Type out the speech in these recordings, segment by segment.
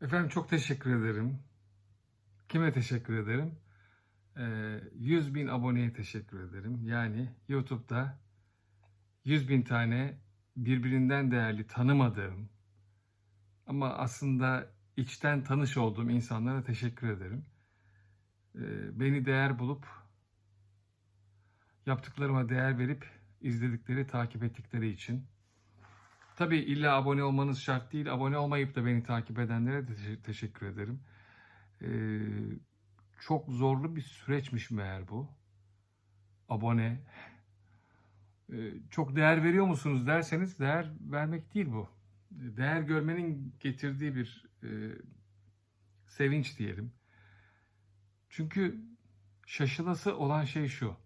Efendim çok teşekkür ederim. Kime teşekkür ederim? Ee, 100 bin aboneye teşekkür ederim. Yani YouTube'da 100 bin tane birbirinden değerli tanımadığım ama aslında içten tanış olduğum insanlara teşekkür ederim. Ee, beni değer bulup yaptıklarıma değer verip izledikleri, takip ettikleri için. Tabii illa abone olmanız şart değil. Abone olmayıp da beni takip edenlere de te- teşekkür ederim. Ee, çok zorlu bir süreçmiş meğer bu. Abone. Ee, çok değer veriyor musunuz derseniz değer vermek değil bu. Değer görmenin getirdiği bir e, sevinç diyelim. Çünkü şaşılası olan şey şu.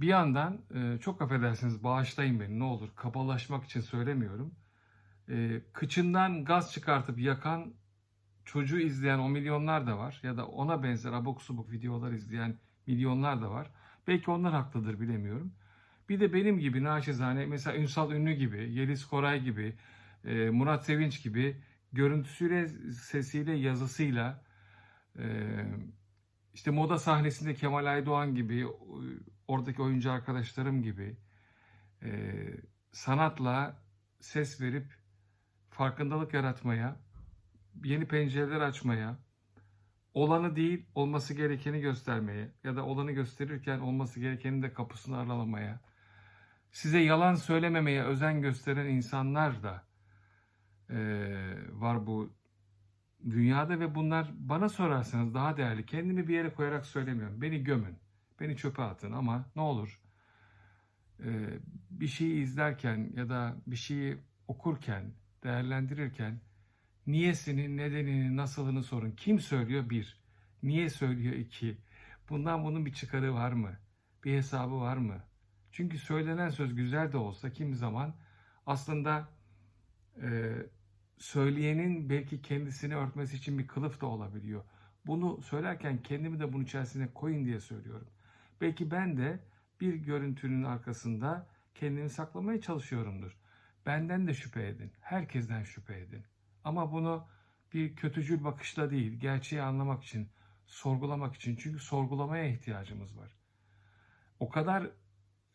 Bir yandan e, çok affedersiniz bağışlayın beni ne olur kabalaşmak için söylemiyorum. E, kıçından gaz çıkartıp yakan çocuğu izleyen o milyonlar da var. Ya da ona benzer abuk subuk videolar izleyen milyonlar da var. Belki onlar haklıdır bilemiyorum. Bir de benim gibi naçizane mesela Ünsal Ünlü gibi, Yeliz Koray gibi, e, Murat Sevinç gibi görüntüsüyle, sesiyle, yazısıyla işte moda sahnesinde Kemal Aydoğan gibi, oradaki oyuncu arkadaşlarım gibi e, sanatla ses verip farkındalık yaratmaya, yeni pencereler açmaya, olanı değil olması gerekeni göstermeye ya da olanı gösterirken olması gerekenin de kapısını aralamaya, size yalan söylememeye özen gösteren insanlar da e, var bu dünyada ve bunlar bana sorarsanız daha değerli. Kendimi bir yere koyarak söylemiyorum. Beni gömün, beni çöpe atın ama ne olur e, bir şeyi izlerken ya da bir şeyi okurken, değerlendirirken niyesini, nedenini, nasılını sorun. Kim söylüyor? Bir. Niye söylüyor? iki. Bundan bunun bir çıkarı var mı? Bir hesabı var mı? Çünkü söylenen söz güzel de olsa kimi zaman aslında e, söyleyenin belki kendisini örtmesi için bir kılıf da olabiliyor. Bunu söylerken kendimi de bunun içerisine koyun diye söylüyorum. Belki ben de bir görüntünün arkasında kendimi saklamaya çalışıyorumdur. Benden de şüphe edin. Herkesten şüphe edin. Ama bunu bir kötücül bakışla değil, gerçeği anlamak için, sorgulamak için. Çünkü sorgulamaya ihtiyacımız var. O kadar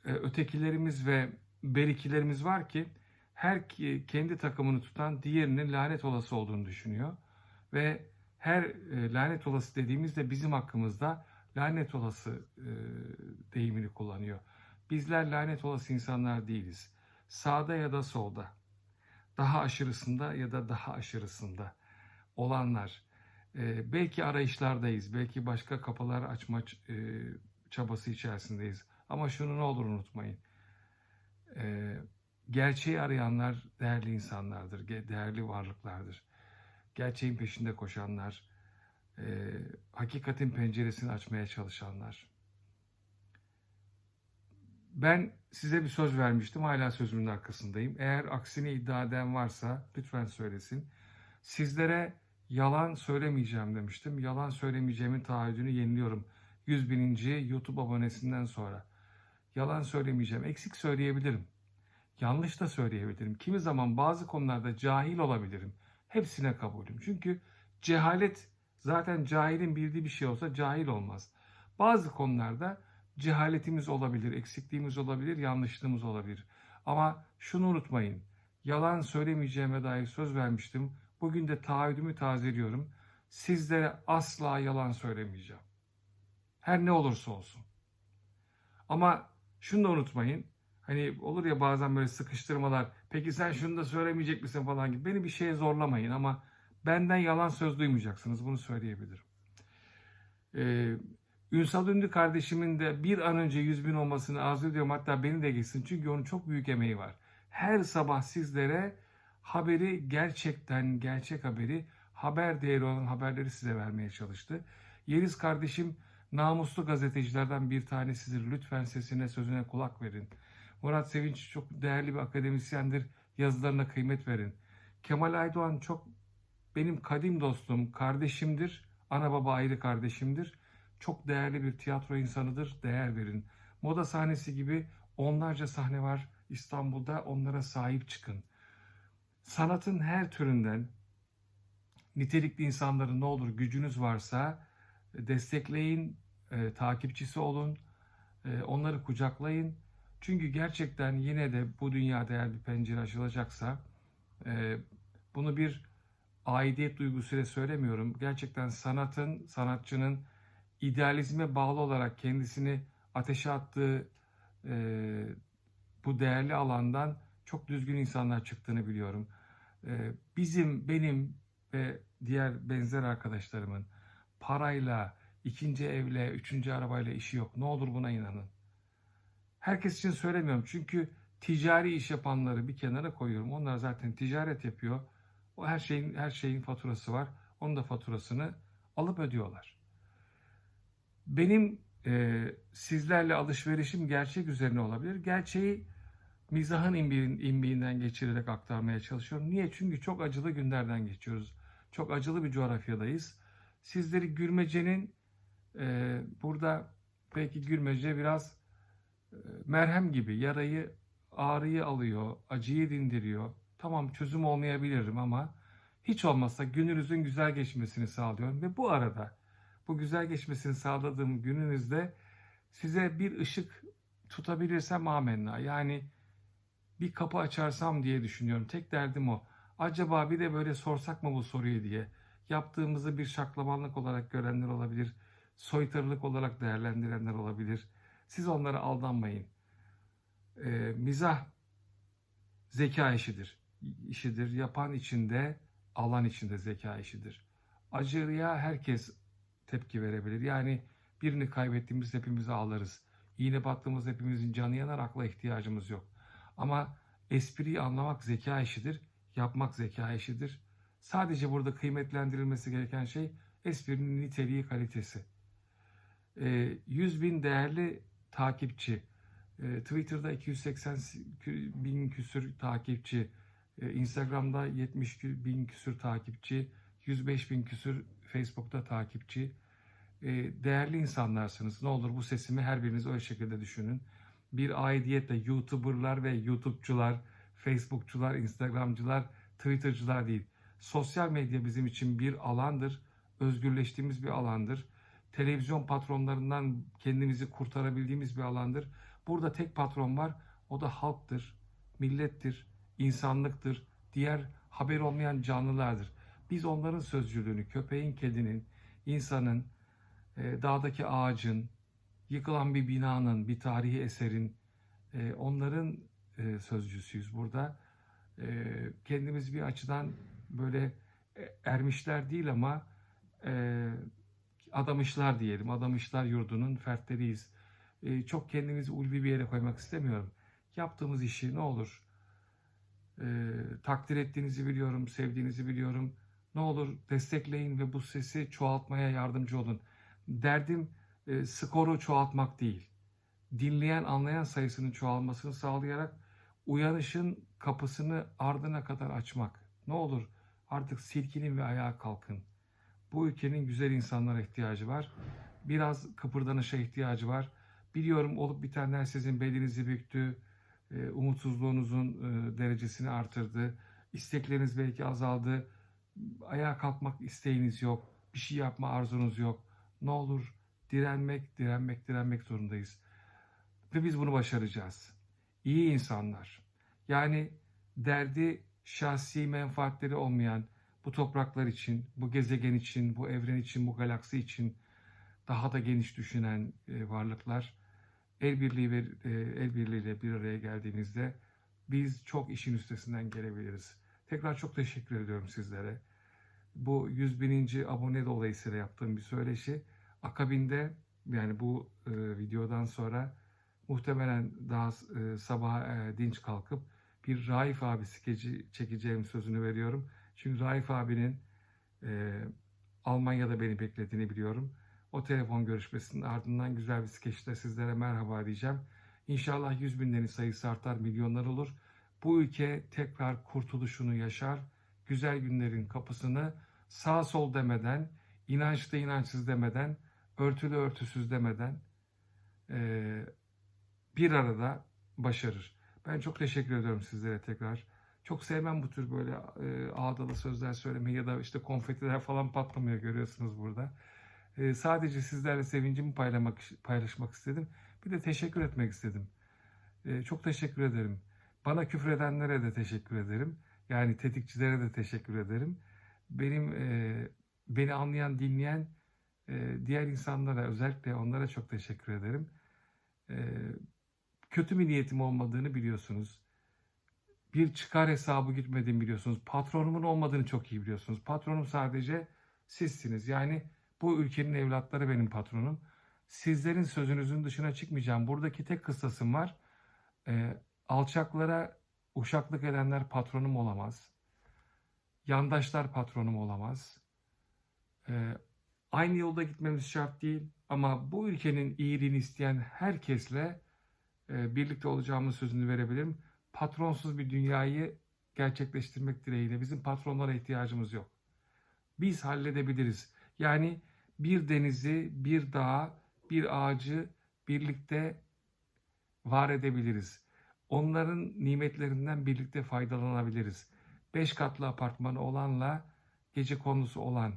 e, ötekilerimiz ve berikilerimiz var ki her kendi takımını tutan diğerinin lanet olası olduğunu düşünüyor. Ve her e, lanet olası dediğimizde bizim hakkımızda lanet olası e, deyimini kullanıyor. Bizler lanet olası insanlar değiliz. Sağda ya da solda, daha aşırısında ya da daha aşırısında olanlar. E, belki arayışlardayız, belki başka kapılar açma e, çabası içerisindeyiz. Ama şunu ne olur unutmayın. E, gerçeği arayanlar değerli insanlardır, değerli varlıklardır. Gerçeğin peşinde koşanlar, e, hakikatin penceresini açmaya çalışanlar. Ben size bir söz vermiştim, hala sözümün arkasındayım. Eğer aksini iddia eden varsa lütfen söylesin. Sizlere yalan söylemeyeceğim demiştim. Yalan söylemeyeceğimin taahhüdünü yeniliyorum. 100 bininci YouTube abonesinden sonra. Yalan söylemeyeceğim. Eksik söyleyebilirim. Yanlış da söyleyebilirim. Kimi zaman bazı konularda cahil olabilirim. Hepsine kabulüm. Çünkü cehalet zaten cahilin bildiği bir şey olsa cahil olmaz. Bazı konularda cehaletimiz olabilir, eksikliğimiz olabilir, yanlışlığımız olabilir. Ama şunu unutmayın. Yalan söylemeyeceğime dair söz vermiştim. Bugün de taahhüdümü tazeliyorum. Sizlere asla yalan söylemeyeceğim. Her ne olursa olsun. Ama şunu da unutmayın. Hani olur ya bazen böyle sıkıştırmalar. Peki sen şunu da söylemeyecek misin falan gibi. Beni bir şeye zorlamayın ama benden yalan söz duymayacaksınız. Bunu söyleyebilirim. Ee, Ünsal Ünlü kardeşimin de bir an önce 100 bin olmasını arzu ediyorum. Hatta beni de geçsin. Çünkü onun çok büyük emeği var. Her sabah sizlere haberi gerçekten gerçek haberi haber değeri olan haberleri size vermeye çalıştı. Yeliz kardeşim namuslu gazetecilerden bir tanesidir. Lütfen sesine sözüne kulak verin. Murat Sevinç çok değerli bir akademisyendir. Yazılarına kıymet verin. Kemal Aydoğan çok benim kadim dostum, kardeşimdir. Ana baba ayrı kardeşimdir. Çok değerli bir tiyatro insanıdır. Değer verin. Moda sahnesi gibi onlarca sahne var İstanbul'da. Onlara sahip çıkın. Sanatın her türünden nitelikli insanları ne olur gücünüz varsa e, destekleyin, e, takipçisi olun, e, onları kucaklayın. Çünkü gerçekten yine de bu dünyada eğer bir pencere açılacaksa e, bunu bir aidiyet duygusuyla söylemiyorum. Gerçekten sanatın, sanatçının idealizme bağlı olarak kendisini ateşe attığı e, bu değerli alandan çok düzgün insanlar çıktığını biliyorum. E, bizim, benim ve diğer benzer arkadaşlarımın parayla, ikinci evle, üçüncü arabayla işi yok. Ne olur buna inanın. Herkes için söylemiyorum çünkü ticari iş yapanları bir kenara koyuyorum. Onlar zaten ticaret yapıyor. O her şeyin her şeyin faturası var. Onun da faturasını alıp ödüyorlar. Benim e, sizlerle alışverişim gerçek üzerine olabilir. Gerçeği mizahın imbiğin, imbiğinden geçirerek aktarmaya çalışıyorum. Niye? Çünkü çok acılı günlerden geçiyoruz. Çok acılı bir coğrafyadayız. Sizleri gülmecenin e, burada belki gülmece biraz e, merhem gibi yarayı, ağrıyı alıyor, acıyı dindiriyor. Tamam çözüm olmayabilirim ama hiç olmazsa gününüzün güzel geçmesini sağlıyorum. Ve bu arada bu güzel geçmesini sağladığım gününüzde size bir ışık tutabilirsem amenna. Yani bir kapı açarsam diye düşünüyorum. Tek derdim o. Acaba bir de böyle sorsak mı bu soruyu diye. Yaptığımızı bir şaklabanlık olarak görenler olabilir. Soytarılık olarak değerlendirenler olabilir. Siz onlara aldanmayın. Ee, mizah zeka işidir. İşidir. Yapan içinde, alan içinde zeka işidir. Acıya herkes tepki verebilir. Yani birini kaybettiğimiz hepimiz ağlarız. İğne battığımız hepimizin canı yanar, akla ihtiyacımız yok. Ama espriyi anlamak zeka işidir, yapmak zeka işidir. Sadece burada kıymetlendirilmesi gereken şey esprinin niteliği, kalitesi. E, 100 bin değerli takipçi, e, Twitter'da 280 bin küsür takipçi, Instagram'da 70 bin küsür takipçi, 105 bin küsür Facebook'ta takipçi. E, değerli insanlarsınız. Ne olur bu sesimi her biriniz o şekilde düşünün. Bir aidiyetle YouTuber'lar ve YouTube'cular, Facebook'cular, Instagram'cılar, Twitter'cılar değil. Sosyal medya bizim için bir alandır. Özgürleştiğimiz bir alandır. Televizyon patronlarından kendimizi kurtarabildiğimiz bir alandır. Burada tek patron var. O da halktır, millettir, insanlıktır. Diğer haber olmayan canlılardır. Biz onların sözcülüğünü, köpeğin, kedinin, insanın, e, dağdaki ağacın, yıkılan bir binanın, bir tarihi eserin, e, onların e, sözcüsüyüz burada. Kendimiz bir açıdan böyle ermişler değil ama adamışlar diyelim. Adamışlar yurdunun fertleriyiz. Çok kendimizi ulvi bir yere koymak istemiyorum. Yaptığımız işi ne olur takdir ettiğinizi biliyorum, sevdiğinizi biliyorum ne olur destekleyin ve bu sesi çoğaltmaya yardımcı olun. Derdim e, skoru çoğaltmak değil. Dinleyen, anlayan sayısının çoğalmasını sağlayarak uyanışın kapısını ardına kadar açmak. Ne olur artık silkinin ve ayağa kalkın. Bu ülkenin güzel insanlara ihtiyacı var. Biraz kıpırdanışa ihtiyacı var. Biliyorum olup bitenler sizin belinizi büktü, e, umutsuzluğunuzun derecesini artırdı. İstekleriniz belki azaldı ayağa kalkmak isteğiniz yok, bir şey yapma arzunuz yok. Ne olur direnmek, direnmek, direnmek zorundayız. Ve biz bunu başaracağız. İyi insanlar. Yani derdi şahsi menfaatleri olmayan bu topraklar için, bu gezegen için, bu evren için, bu galaksi için daha da geniş düşünen e, varlıklar el birliği ve e, el birliğiyle bir araya geldiğimizde biz çok işin üstesinden gelebiliriz. Tekrar çok teşekkür ediyorum sizlere bu 100 bininci abone dolayısıyla yaptığım bir söyleşi. Akabinde yani bu e, videodan sonra muhtemelen daha e, sabah e, dinç kalkıp bir Raif abi skeci çekeceğim sözünü veriyorum. Çünkü Raif abinin e, Almanya'da beni beklediğini biliyorum. O telefon görüşmesinin ardından güzel bir skeçte sizlere merhaba diyeceğim. İnşallah yüz binlerin sayısı artar, milyonlar olur. Bu ülke tekrar kurtuluşunu yaşar. Güzel günlerin kapısını sağ sol demeden, inançlı inançsız demeden, örtülü örtüsüz demeden e, bir arada başarır. Ben çok teşekkür ediyorum sizlere tekrar. Çok sevmem bu tür böyle e, ağdalı sözler söylemeyi ya da işte konfetiler falan patlamıyor görüyorsunuz burada. E, sadece sizlerle sevincimi paylamak, paylaşmak istedim. Bir de teşekkür etmek istedim. E, çok teşekkür ederim. Bana küfredenlere de teşekkür ederim. Yani tetikçilere de teşekkür ederim. Benim e, beni anlayan, dinleyen e, diğer insanlara özellikle onlara çok teşekkür ederim. E, kötü bir niyetim olmadığını biliyorsunuz. Bir çıkar hesabı gitmediğimi biliyorsunuz. Patronumun olmadığını çok iyi biliyorsunuz. Patronum sadece sizsiniz. Yani bu ülkenin evlatları benim patronum. Sizlerin sözünüzün dışına çıkmayacağım. Buradaki tek kıssasım var. E, alçaklara uşaklık edenler patronum olamaz. Yandaşlar patronum olamaz. E, aynı yolda gitmemiz şart değil. Ama bu ülkenin iyiliğini isteyen herkesle e, birlikte olacağımız sözünü verebilirim. Patronsuz bir dünyayı gerçekleştirmek dileğiyle bizim patronlara ihtiyacımız yok. Biz halledebiliriz. Yani bir denizi, bir dağı, bir ağacı birlikte var edebiliriz. Onların nimetlerinden birlikte faydalanabiliriz. Beş katlı apartmanı olanla gece konusu olan,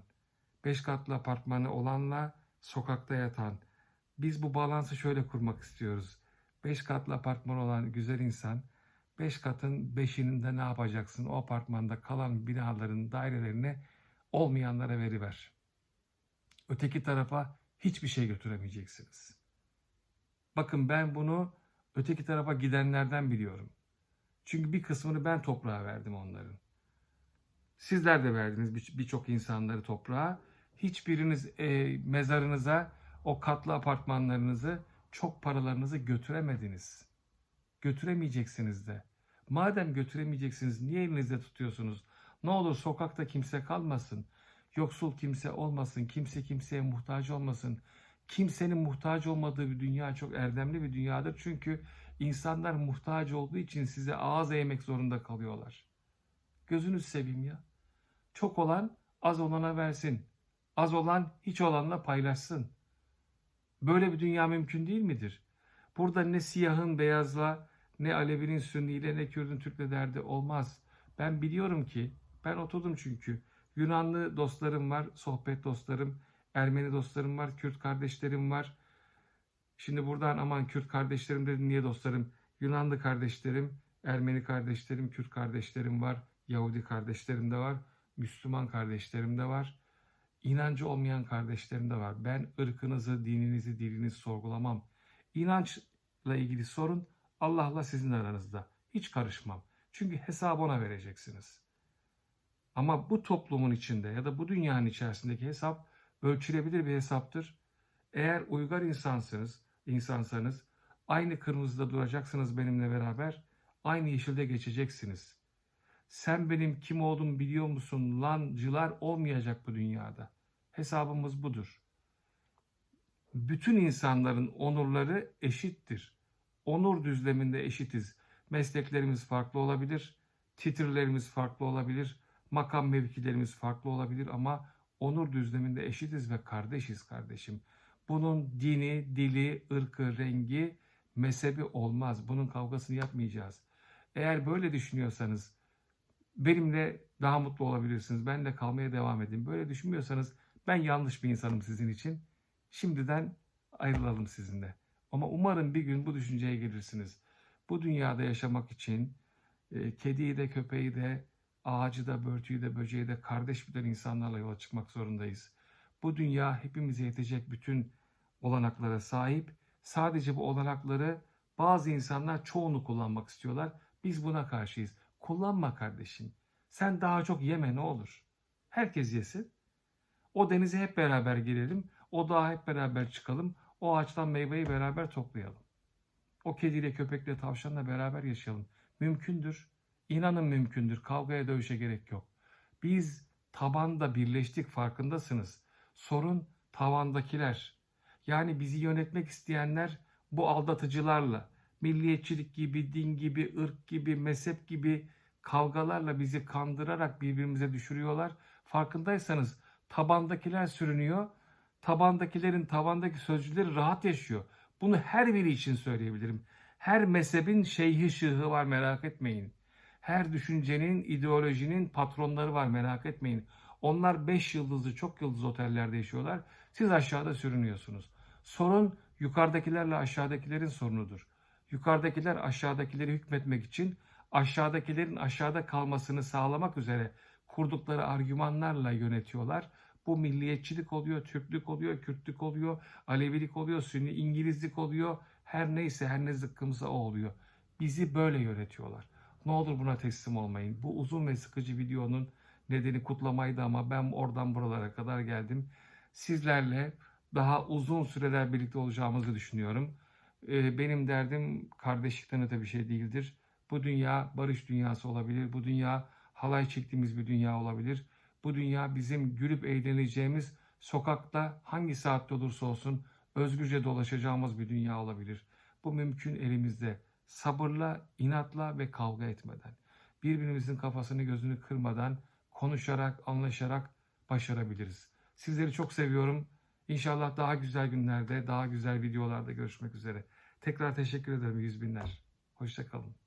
beş katlı apartmanı olanla sokakta yatan. Biz bu balansı şöyle kurmak istiyoruz. Beş katlı apartman olan güzel insan, beş katın beşinin de ne yapacaksın? O apartmanda kalan binaların dairelerini olmayanlara veriver. Öteki tarafa hiçbir şey götüremeyeceksiniz. Bakın ben bunu öteki tarafa gidenlerden biliyorum. Çünkü bir kısmını ben toprağa verdim onların. Sizler de verdiniz bir- birçok insanları toprağa. Hiçbiriniz e, mezarınıza o katlı apartmanlarınızı, çok paralarınızı götüremediniz. Götüremeyeceksiniz de. Madem götüremeyeceksiniz niye elinizde tutuyorsunuz? Ne olur sokakta kimse kalmasın. Yoksul kimse olmasın. Kimse kimseye muhtaç olmasın. Kimsenin muhtaç olmadığı bir dünya çok erdemli bir dünyadır. Çünkü insanlar muhtaç olduğu için size ağız eğmek zorunda kalıyorlar. Gözünüz seveyim ya. Çok olan az olana versin. Az olan hiç olanla paylaşsın. Böyle bir dünya mümkün değil midir? Burada ne siyahın beyazla, ne Alevinin Sünniyle, ne Kürdün Türk'le derdi olmaz. Ben biliyorum ki, ben oturdum çünkü. Yunanlı dostlarım var, sohbet dostlarım, Ermeni dostlarım var, Kürt kardeşlerim var. Şimdi buradan aman Kürt kardeşlerim dedim niye dostlarım? Yunanlı kardeşlerim, Ermeni kardeşlerim, Kürt kardeşlerim var, Yahudi kardeşlerim de var, Müslüman kardeşlerim de var. İnancı olmayan kardeşlerim de var. Ben ırkınızı, dininizi, dilinizi sorgulamam. İnançla ilgili sorun Allah'la sizin aranızda. Hiç karışmam. Çünkü hesabı ona vereceksiniz. Ama bu toplumun içinde ya da bu dünyanın içerisindeki hesap ölçülebilir bir hesaptır. Eğer uygar insansınız, insansanız aynı kırmızıda duracaksınız benimle beraber, aynı yeşilde geçeceksiniz. Sen benim kim olduğumu biliyor musun lancılar olmayacak bu dünyada. Hesabımız budur. Bütün insanların onurları eşittir. Onur düzleminde eşitiz. Mesleklerimiz farklı olabilir, titirlerimiz farklı olabilir, makam mevkilerimiz farklı olabilir ama onur düzleminde eşitiz ve kardeşiz kardeşim. Bunun dini, dili, ırkı, rengi, mezhebi olmaz. Bunun kavgasını yapmayacağız. Eğer böyle düşünüyorsanız benimle daha mutlu olabilirsiniz. Ben de kalmaya devam edin. Böyle düşünmüyorsanız ben yanlış bir insanım sizin için. Şimdiden ayrılalım sizinle. Ama umarım bir gün bu düşünceye gelirsiniz. Bu dünyada yaşamak için e, kediyi de köpeği de ağacı da börtüyü de böceği de kardeş bilen insanlarla yola çıkmak zorundayız. Bu dünya hepimize yetecek bütün olanaklara sahip. Sadece bu olanakları bazı insanlar çoğunu kullanmak istiyorlar. Biz buna karşıyız. Kullanma kardeşim. Sen daha çok yeme ne olur. Herkes yesin. O denize hep beraber girelim. O dağa hep beraber çıkalım. O ağaçtan meyveyi beraber toplayalım. O kediyle, köpekle, tavşanla beraber yaşayalım. Mümkündür. İnanın mümkündür. Kavgaya, dövüşe gerek yok. Biz tabanda birleştik farkındasınız. Sorun tavandakiler. Yani bizi yönetmek isteyenler bu aldatıcılarla, milliyetçilik gibi, din gibi, ırk gibi, mezhep gibi kavgalarla bizi kandırarak birbirimize düşürüyorlar. Farkındaysanız tabandakiler sürünüyor. Tabandakilerin tavandaki sözcüleri rahat yaşıyor. Bunu her biri için söyleyebilirim. Her mezhebin şeyhi şıhı var merak etmeyin. Her düşüncenin, ideolojinin patronları var merak etmeyin. Onlar 5 yıldızlı, çok yıldızlı otellerde yaşıyorlar. Siz aşağıda sürünüyorsunuz. Sorun yukarıdakilerle aşağıdakilerin sorunudur. Yukarıdakiler aşağıdakileri hükmetmek için aşağıdakilerin aşağıda kalmasını sağlamak üzere kurdukları argümanlarla yönetiyorlar. Bu milliyetçilik oluyor, Türklük oluyor, Kürtlük oluyor, Alevilik oluyor, Sünni İngilizlik oluyor. Her neyse, her ne zıkkımsa o oluyor. Bizi böyle yönetiyorlar. Ne olur buna teslim olmayın. Bu uzun ve sıkıcı videonun nedeni kutlamaydı ama ben oradan buralara kadar geldim. Sizlerle daha uzun süreler birlikte olacağımızı düşünüyorum. Ee, Benim derdim kardeşlikten öte bir şey değildir. Bu dünya barış dünyası olabilir. Bu dünya halay çektiğimiz bir dünya olabilir. Bu dünya bizim gülüp eğleneceğimiz, sokakta hangi saatte olursa olsun özgürce dolaşacağımız bir dünya olabilir. Bu mümkün elimizde. Sabırla, inatla ve kavga etmeden. Birbirimizin kafasını gözünü kırmadan, konuşarak, anlaşarak başarabiliriz. Sizleri çok seviyorum. İnşallah daha güzel günlerde, daha güzel videolarda görüşmek üzere. Tekrar teşekkür ederim yüz binler. Hoşçakalın.